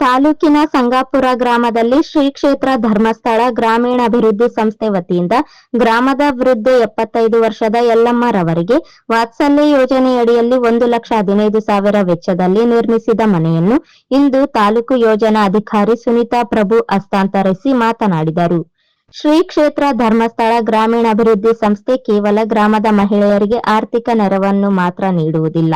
ತಾಲೂಕಿನ ಸಂಗಾಪುರ ಗ್ರಾಮದಲ್ಲಿ ಶ್ರೀ ಕ್ಷೇತ್ರ ಧರ್ಮಸ್ಥಳ ಗ್ರಾಮೀಣಾಭಿವೃದ್ಧಿ ಸಂಸ್ಥೆ ವತಿಯಿಂದ ಗ್ರಾಮದ ವೃದ್ಧ ಎಪ್ಪತ್ತೈದು ವರ್ಷದ ಯಲ್ಲಮ್ಮರವರಿಗೆ ವಾತ್ಸಲ್ಯ ಯೋಜನೆಯಡಿಯಲ್ಲಿ ಒಂದು ಲಕ್ಷ ಹದಿನೈದು ಸಾವಿರ ವೆಚ್ಚದಲ್ಲಿ ನಿರ್ಮಿಸಿದ ಮನೆಯನ್ನು ಇಂದು ತಾಲೂಕು ಯೋಜನಾ ಅಧಿಕಾರಿ ಸುನೀತಾ ಪ್ರಭು ಹಸ್ತಾಂತರಿಸಿ ಮಾತನಾಡಿದರು. ಶ್ರೀ ಕ್ಷೇತ್ರ ಧರ್ಮಸ್ಥಳ ಗ್ರಾಮೀಣಾಭಿವೃದ್ಧಿ ಸಂಸ್ಥೆ ಕೇವಲ ಗ್ರಾಮದ ಮಹಿಳೆಯರಿಗೆ ಆರ್ಥಿಕ ನೆರವನ್ನು ಮಾತ್ರ ನೀಡುವುದಿಲ್ಲ.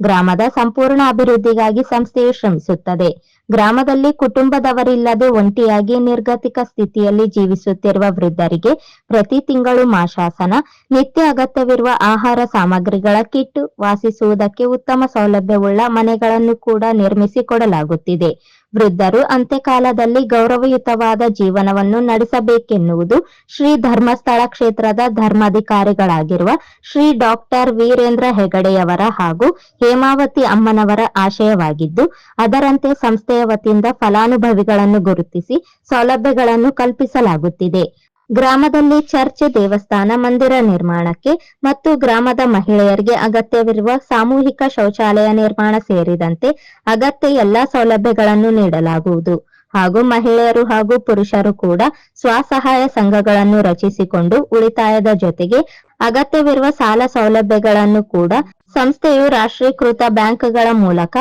ಗ್ರಾಮದ ಸಂಪೂರ್ಣ ಅಭಿವೃದ್ಧಿಗಾಗಿ ಸಂಸ್ಥೆಯು ಶ್ರಮಿಸುತ್ತದೆ. ಗ್ರಾಮದಲ್ಲಿ ಕುಟುಂಬದವರಿಲ್ಲದೆ ಒಂಟಿಯಾಗಿ ನಿರ್ಗತಿಕ ಸ್ಥಿತಿಯಲ್ಲಿ ಜೀವಿಸುತ್ತಿರುವ ವೃದ್ಧರಿಗೆ ಪ್ರತಿ ತಿಂಗಳು ಮಾಶಾಸನ ನಿತ್ಯ ಅಗತ್ಯವಿರುವ ಆಹಾರ ಸಾಮಗ್ರಿಗಳ ಕಿಟ್ ವಾಸಿಸುವುದಕ್ಕೆ ಉತ್ತಮ ಸೌಲಭ್ಯವುಳ್ಳ ಮನೆಗಳನ್ನು ಕೂಡ ನಿರ್ಮಿಸಿ ಕೊಡಲಾಗುತ್ತಿದೆ. ವೃದ್ಧರು ಅಂತ್ಯಕಾಲದಲ್ಲಿ ಗೌರವಯುತವಾದ ಜೀವನವನ್ನು ನಡೆಸಬೇಕೆನ್ನುವುದು ಶ್ರೀ ಧರ್ಮಸ್ಥಳ ಕ್ಷೇತ್ರದ ಧರ್ಮಾಧಿಕಾರಿಗಳಾಗಿರುವ ಶ್ರೀ ಡಾಕ್ಟರ್ ವೀರೇಂದ್ರ ಹೆಗಡೆಯವರ ಹಾಗೂ ಹೇಮಾವತಿ ಅಮ್ಮನವರ ಆಶಯವಾಗಿದ್ದು, ಅದರಂತೆ ಸಂಸ್ಥೆಯ ವತಿಯಿಂದ ಫಲಾನುಭವಿಗಳನ್ನು ಗುರುತಿಸಿ ಸೌಲಭ್ಯಗಳನ್ನು ಕಲ್ಪಿಸಲಾಗುತ್ತಿದೆ. ಗ್ರಾಮದಲ್ಲಿ ಚರ್ಚ್, ದೇವಸ್ಥಾನ, ಮಂದಿರ ನಿರ್ಮಾಣಕ್ಕೆ ಮತ್ತು ಗ್ರಾಮದ ಮಹಿಳೆಯರಿಗೆ ಅಗತ್ಯವಿರುವ ಸಾಮೂಹಿಕ ಶೌಚಾಲಯ ನಿರ್ಮಾಣ ಸೇರಿದಂತೆ ಅಗತ್ಯ ಎಲ್ಲಾ ಸೌಲಭ್ಯಗಳನ್ನು ನೀಡಲಾಗುವುದು. ಹಾಗೂ ಮಹಿಳೆಯರು ಹಾಗೂ ಪುರುಷರು ಕೂಡ ಸ್ವಸಹಾಯ ಸಂಘಗಳನ್ನು ರಚಿಸಿಕೊಂಡು ಉಳಿತಾಯದ ಜೊತೆಗೆ ಅಗತ್ಯವಿರುವ ಸಾಲ ಸೌಲಭ್ಯಗಳನ್ನು ಕೂಡ ಸಂಸ್ಥೆಯು ರಾಷ್ಟ್ರೀಕೃತ ಬ್ಯಾಂಕ್ಗಳ ಮೂಲಕ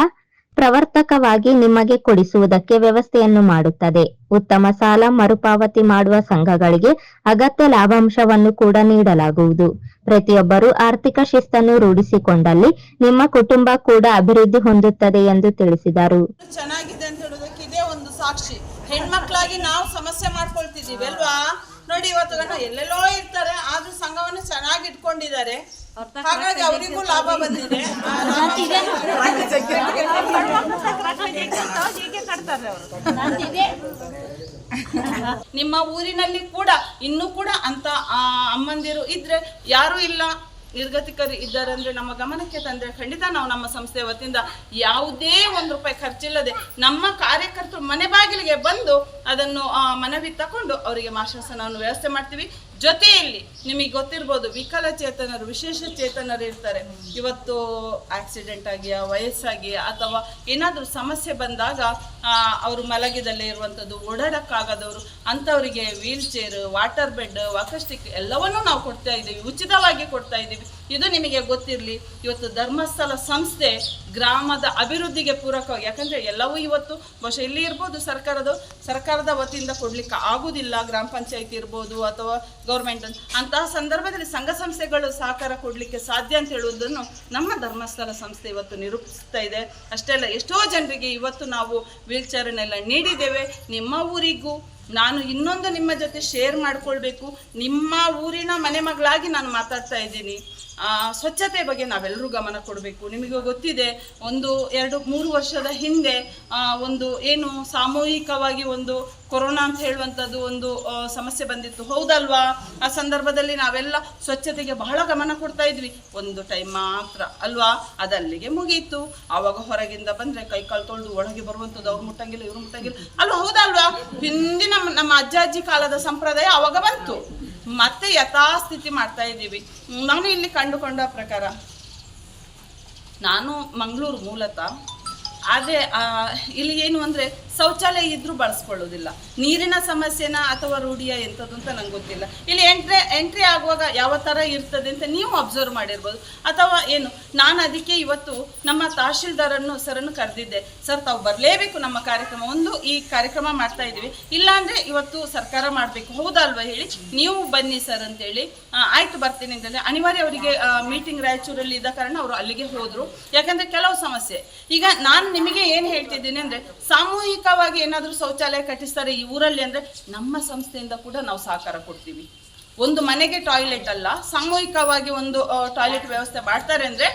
ಪ್ರವರ್ತಕವಾಗಿ ನಿಮಗೆ ಕೊಡಿಸುವುದಕ್ಕೆ ವ್ಯವಸ್ಥೆಯನ್ನು ಮಾಡುತ್ತದೆ. ಉತ್ತಮ ಸಾಲ ಮರುಪಾವತಿ ಮಾಡುವ ಸಂಘಗಳಿಗೆ ಅಗತ್ಯ ಲಾಭಾಂಶವನ್ನು ಕೂಡ ನೀಡಲಾಗುವುದು. ಪ್ರತಿಯೊಬ್ಬರು ಆರ್ಥಿಕ ಶಿಸ್ತನ್ನು ರೂಢಿಸಿಕೊಂಡಲ್ಲಿ ನಿಮ್ಮ ಕುಟುಂಬ ಕೂಡ ಅಭಿವೃದ್ಧಿ ಹೊಂದುತ್ತದೆ ಎಂದು ತಿಳಿಸಿದರು. ಚೆನ್ನಾಗಿದೆ ಅಂತ ಹೇಳೋದಕ್ಕೆ ಇದೇ ಒಂದು ಸಾಕ್ಷಿ. ಹೆಣ್ಮಕ್ಳಾಗಿ ನಾವು ಸಮಸ್ಯೆ ಮಾಡ್ಕೊಳ್ತಿದೀವಿ ಅಲ್ವಾ? ನೋಡಿ, ಇವತ್ತು ಎಲ್ಲೆಲ್ಲೋ ಇರ್ತಾರೆ, ಆದ್ರೂ ಸಂಘವನ್ನು ಚೆನ್ನಾಗಿ ಇಟ್ಕೊಂಡಿದ್ದಾರೆ. ಹಾಗಾಗಿ ಅವರಿಗೂ ಲಾಭ ಬಂದಿದೆ ನಿಮ್ಮ ಊರಿನಲ್ಲಿ ಕೂಡ ಇನ್ನೂ ಕೂಡ ಅಂತ ಆ, ಅಮ್ಮಂದಿರು ಇದ್ರೆ ಯಾರು ಇಲ್ಲ ನಿರ್ಗತಿಕರು ಇದ್ದಾರೆ ಅಂದ್ರೆ ನಮ್ಮ ಗಮನಕ್ಕೆ ತಂದ್ರೆ ಖಂಡಿತ ನಾವು ನಮ್ಮ ಸಂಸ್ಥೆ ವತಿಯಿಂದ ಯಾವುದೇ ಒಂದು ರೂಪಾಯಿ ಖರ್ಚಿಲ್ಲದೆ ನಮ್ಮ ಕಾರ್ಯಕರ್ತರು ಮನೆ ಬಾಗಿಲಿಗೆ ಬಂದು ಅದನ್ನು ಆ, ಮನವಿ ತಕೊಂಡು ಅವರಿಗೆ ಮಾಶಾಸನವನ್ನು ವ್ಯವಸ್ಥೆ ಮಾಡ್ತೀವಿ ಜೊತೆಯಲ್ಲಿ ನಿಮಗೆ ಗೊತ್ತಿರ್ಬೋದು ವಿಕಲಚೇತನರು ವಿಶೇಷ ಚೇತನರು ಇರ್ತಾರೆ. ಇವತ್ತು ಆಕ್ಸಿಡೆಂಟ್ ಆಗಿ ವಯಸ್ಸಾಗಿ, ಅಥವಾ ಏನಾದರೂ ಸಮಸ್ಯೆ ಬಂದಾಗ ಅವರು ಮಲಗಿದಲ್ಲೇ ಇರುವಂಥದ್ದು, ಓಡಾಡೋಕ್ಕಾಗದವರು, ಅಂಥವರಿಗೆ wheelchair water bed walk stick ಎಲ್ಲವನ್ನೂ ನಾವು ಕೊಡ್ತಾ ಇದ್ದೀವಿ, ಉಚಿತವಾಗಿ ಕೊಡ್ತಾ ಇದ್ದೀವಿ. ಇದು ನಿಮಗೆ ಗೊತ್ತಿರಲಿ, ಇವತ್ತು ಧರ್ಮಸ್ಥಳ ಸಂಸ್ಥೆ ಗ್ರಾಮದ ಅಭಿವೃದ್ಧಿಗೆ ಪೂರಕವಾಗಿ, ಯಾಕಂದರೆ ಎಲ್ಲವೂ ಇವತ್ತು ಬಹುಶಃ ಇಲ್ಲಿ ಇರ್ಬೋದು ಸರ್ಕಾರದ ಸರ್ಕಾರದ ವತಿಯಿಂದ ಕೊಡಲಿಕ್ಕೆ ಆಗೋದಿಲ್ಲ, ಗ್ರಾಮ ಪಂಚಾಯತಿ ಇರ್ಬೋದು ಅಥವಾ ಗೌರ್ಮೆಂಟ್ ಅಂತಹ ಸಂದರ್ಭದಲ್ಲಿ ಸಂಘ ಸಂಸ್ಥೆಗಳು ಸಹಕಾರ ಕೊಡಲಿಕ್ಕೆ ಸಾಧ್ಯ ಅಂತ ಹೇಳುವುದನ್ನು ನಮ್ಮ ಧರ್ಮಸ್ಥಳ ಸಂಸ್ಥೆ ಇವತ್ತು ನಿರೂಪಿಸ್ತಾ ಇದೆ. ಅಷ್ಟೇ ಅಲ್ಲ, ಎಷ್ಟೋ ಜನರಿಗೆ ಇವತ್ತು ನಾವು ವೀಲ್ ಚೇರನ್ನೆಲ್ಲ ನೀಡಿದ್ದೇವೆ. ನಿಮ್ಮ ಊರಿಗೂ ನಾನು ಇನ್ನೊಂದು ನಿಮ್ಮ ಜೊತೆ ಶೇರ್ ಮಾಡ್ಕೊಳ್ಬೇಕು. ನಿಮ್ಮ ಊರಿನ ಮನೆ ಮಗಳಾಗಿ ನಾನು ಮಾತಾಡ್ತಾ ಇದ್ದೀನಿ. ಸ್ವಚ್ಛತೆ ಬಗ್ಗೆ ನಾವೆಲ್ಲರೂ ಗಮನ ಕೊಡಬೇಕು. ನಿಮಗೆ ಗೊತ್ತಿದೆ, ಒಂದು ಎರಡು ಮೂರು ವರ್ಷದ ಹಿಂದೆ ಒಂದು ಏನು ಸಾಮೂಹಿಕವಾಗಿ ಒಂದು ಕೊರೋನಾ ಅಂತ ಹೇಳುವಂಥದ್ದು ಒಂದು ಸಮಸ್ಯೆ ಬಂದಿತ್ತು. ಹೌದಲ್ವಾ? ಆ ಸಂದರ್ಭದಲ್ಲಿ ನಾವೆಲ್ಲ ಸ್ವಚ್ಛತೆಗೆ ಬಹಳ ಗಮನ ಕೊಡ್ತಾ ಇದ್ವಿ. ಒಂದು ಟೈಮ್ ಮಾತ್ರ, ಅಲ್ವಾ? ಅದಲ್ಲಿಗೆ ಮುಗೀತು. ಆವಾಗ ಹೊರಗಿಂದ ಬಂದರೆ ಕೈ ಕಾಲು ತೊಳೆದು ಒಳಗೆ ಬರುವಂಥದ್ದು ಅವ್ರು ಮುಟ್ಟಂಗಿಲ್ಲ, ಇವ್ರು ಮುಟ್ಟಂಗಿಲ್ಲ. ಅಲ್ವಾ ಹೌದಲ್ವಾ? ಹಿಂದಿನ ನಮ್ಮ ಅಜ್ಜ ಅಜ್ಜಿ ಕಾಲದ ಸಂಪ್ರದಾಯ ಆವಾಗ ಬಂತು. ಮತ್ತೆ ಯಥಾಸ್ಥಿತಿ ಮಾಡ್ತಾ ಇದ್ದೀವಿ. ನಾನು ಇಲ್ಲಿ ಕಂಡುಕೊಂಡ ಪ್ರಕಾರ, ನಾನು ಮಂಗಳೂರು ಮೂಲತಃ ಆದರೆ ಇಲ್ಲಿ ಏನು ಅಂದರೆ ಶೌಚಾಲಯ ಇದ್ರೂ ಬಳಸ್ಕೊಳ್ಳೋದಿಲ್ಲ. ನೀರಿನ ಸಮಸ್ಯೆನ ಅಥವಾ ರೂಢಿಯ ಎಂಥದ್ದು ಅಂತ ನಂಗೆ ಗೊತ್ತಿಲ್ಲ. ಇಲ್ಲಿ ಎಂಟ್ರಿ ಎಂಟ್ರಿ ಆಗುವಾಗ ಯಾವ ಥರ ಇರ್ತದೆ ಅಂತ ನೀವು ಅಬ್ಸರ್ವ್ ಮಾಡಿರ್ಬೋದು. ಅಥವಾ ಏನು, ನಾನು ಅದಕ್ಕೆ ಇವತ್ತು ನಮ್ಮ ತಹಶೀಲ್ದಾರನ್ನು, ಸರನ್ನು ಕರೆದಿದ್ದೆ. ಸರ್, ತಾವು ಬರಲೇಬೇಕು ನಮ್ಮ ಕಾರ್ಯಕ್ರಮ. ಒಂದು ಈ ಕಾರ್ಯಕ್ರಮ ಮಾಡ್ತಾ ಇದ್ದೀವಿ. ಇಲ್ಲಾಂದ್ರೆ ಇವತ್ತು ಸರ್ಕಾರ ಮಾಡಬೇಕು. ಹೌದಲ್ವಾ ಹೇಳಿ? ನೀವು ಬನ್ನಿ ಸರ್ ಅಂತೇಳಿ. ಆಯಿತು ಬರ್ತೀನಿ ಅಂತಂದರೆ ಅನಿವಾರ್ಯ ಅವರಿಗೆ ಮೀಟಿಂಗ್ ರಾಯಚೂರಲ್ಲಿ ಇದ್ದ ಕಾರಣ ಅವರು ಅಲ್ಲಿಗೆ ಹೋದರು. ಯಾಕಂದರೆ ಕೆಲವು ಸಮಸ್ಯೆ. ಈಗ ನಾನು ನಿಮಗೆ ಏನು ಹೇಳ್ತಿದ್ದೀನಿ ಅಂದ್ರೆ ಸಾಮೂಹಿಕವಾಗಿ ಏನಾದರೂ ಶೌಚಾಲಯ ಕಟ್ಟಿಸ್ತಾರೆ ಈ ಊರಲ್ಲಿ ಅಂದ್ರೆ ನಮ್ಮ ಸಂಸ್ಥೆಯಿಂದ ಕೂಡ ನಾವು ಸಹಕಾರ ಕೊಡ್ತೀವಿ. ಒಂದು ಮನೆಗೆ ಟಾಯ್ಲೆಟ್ ಅಲ್ಲ, ಸಾಮೂಹಿಕವಾಗಿ ಒಂದು ಟಾಯ್ಲೆಟ್ ವ್ಯವಸ್ಥೆ ಮಾಡ್ತಾರೆ ಅಂದ್ರೆ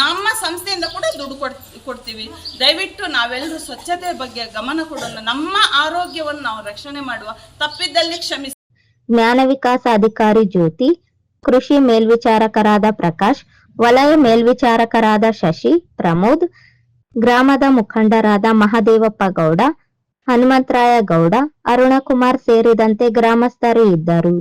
ನಮ್ಮ ಸಂಸ್ಥೆಯಿಂದ ಕೂಡ ದುಡ್ಡು ಕೊಡ್, ಕೊಡ್ತೀವಿ. ದಯವಿಟ್ಟು ನಾವೆಲ್ಲರೂ ಸ್ವಚ್ಛತೆ ಬಗ್ಗೆ ಗಮನ ಕೊಡೋಣ. ನಮ್ಮ ಆರೋಗ್ಯವನ್ನು ನಾವು ರಕ್ಷಣೆ ಮಾಡುವ ತಪ್ಪಿದ್ದಲ್ಲಿ ಕ್ಷಮಿಸಿ. ಜ್ಞಾನ ವಿಕಾಸ ಅಧಿಕಾರಿ ಜ್ಯೋತಿ, ಕೃಷಿ ಮೇಲ್ವಿಚಾರಕರಾದ ಪ್ರಕಾಶ್, ವಲಯ ಮೇಲ್ವಿಚಾರಕರಾದ ಶಶಿ, ಪ್ರಮೋದ್ ಗ್ರಾಮದ ಮುಖಂಡರಾದ ಮಹದೇವಪ್ಪ ಗೌಡ ಹನುಮಂತರಾಯ ಗೌಡ ಅರುಣಕುಮಾರ್ ಸೇರಿದಂತೆ ಗ್ರಾಮಸ್ಥರು ಇದ್ದರು.